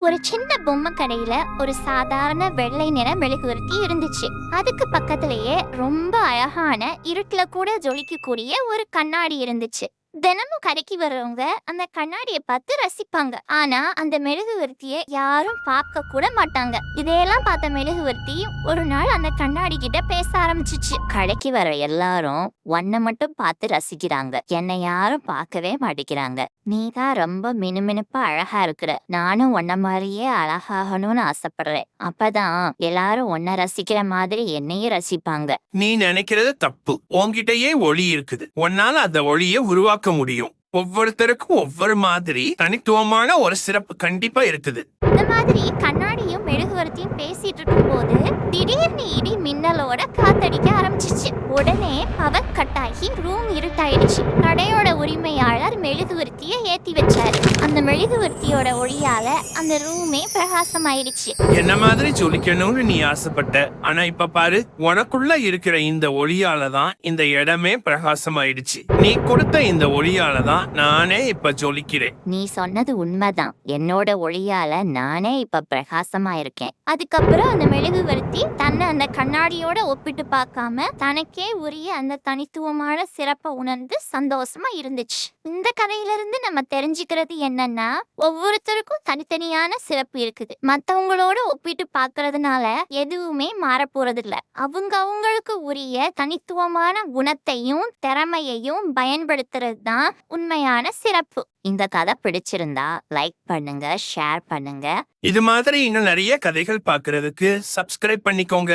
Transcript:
ஒரு சின்ன பொம்மை கடையில ஒரு சாதாரண வெள்ளை நிற மெழுகுவர்த்தி இருந்துச்சு. அதுக்கு பக்கத்திலேயே ரொம்ப அழகான இருட்டுல கூட ஜொலிக்கக்கூடிய ஒரு கண்ணாடி இருந்துச்சு. தினமும் கடைக்கு வர்றவங்க அந்த கண்ணாடியை பார்த்து ரசிப்பாங்க. ஆனா அந்த மெழுகுவர்த்தியை யாரும் பார்க்க கூட மாட்டாங்க. இதையெல்லாம் பார்த்த மெழுகுவர்த்தி ஒரு நாள் அந்த கண்ணாடி கிட்ட பேச ஆரம்பிச்சிச்சு. கடைக்கு வர எல்லாரும் உன்னை மட்டும் பார்த்து ரசிக்கிறாங்க. என்னை யாரும் பார்க்கவே மாட்டேங்கிறாங்க. நீ தான் ரொம்ப மினுமினுப்பா அழகா இருக்கிற. நானும் உன்ன மாதிரியே அழகாகணும்னு ஆசைப்படுறேன். அப்பதான் எல்லாரும் உன்னை ரசிக்கிற மாதிரி என்னையும் ரசிப்பாங்க. நீ நினைக்கிறது தப்பு. உன்கிட்டயே ஒளி இருக்குது. உன்னால அந்த ஒளியை உருவாக்க முடியும். ஒவ்வொருத்தருக்கும் ஒவ்வொரு மாதிரி தனித்துவமான ஒரு சிறப்பு கண்டிப்பா இருக்குது. இந்த மாதிரி கண்ணாடியும் மெழுகுவர்த்தியும் பேசிட்டு இருக்கும் போது திடீர்னு இடி மின்னலோட காத்தடிக்க ஆரம்பிச்சிச்சு. உடனே பவர் கட் ஆகி ரூம் இருட்டாயிடுச்சு. உரிமையாளர் மெழுகுவர்த்திய ஏத்தி வச்சாரு. அந்த மெழுகுவர்த்தியோட ஒளியால அந்த ரூமே பிரகாசமாயிடுச்சு. என்ன மாதிரி ஜொலிக்கணும்னு நீ ஆசைப்பட்ட? ஆனா இப்ப பாரு உனக்குள்ள இருக்கிற இந்த ஒளியால தான் இந்த இடமே பிரகாசமாயிடுச்சு. நீ கொடுத்த இந்த ஒளியால தான் நானே இப்ப ஜொலிக்கிறேன். நீ சொன்னது உண்மைதான். என்னோட ஒளியால நானே இப்ப பிரகாசமா இருக்கேன் அதுக்கப்புறம் அந்த மெழுகுவர்த்தி அந்த கண்ணாடியோட ஒப்பிட்டு பார்க்காம தனக்கே உரிய அந்த தனித்துவமான சிறப்பை உணர்ந்து சந்தோஷமா இருந்துச்சு. இந்த கதையிலிருந்து நம்ம தெரிஞ்சுக்கிறது என்னன்னா ஒவ்வொருத்தருக்கும் தனித்தனியான சிறப்பு இருக்குது. மற்றவங்களோட ஒப்பிட்டு பார்க்கறதுனால எதுவுமே மாறப்போறது இல்லை அவங்க அவங்களுக்கு உரிய தனித்துவமான குணத்தையும் திறமையையும் பயன்படுத்துறது தான் உண்மையான சிறப்பு. இந்த கதை பிடிச்சிருந்தா லைக் பண்ணுங்க ஷேர் பண்ணுங்க. இது மாதிரி இன்னும் நிறைய கதைகள் பார்க்கறதுக்கு சப்ஸ்கிரைப் பண்ணிக்கோங்க.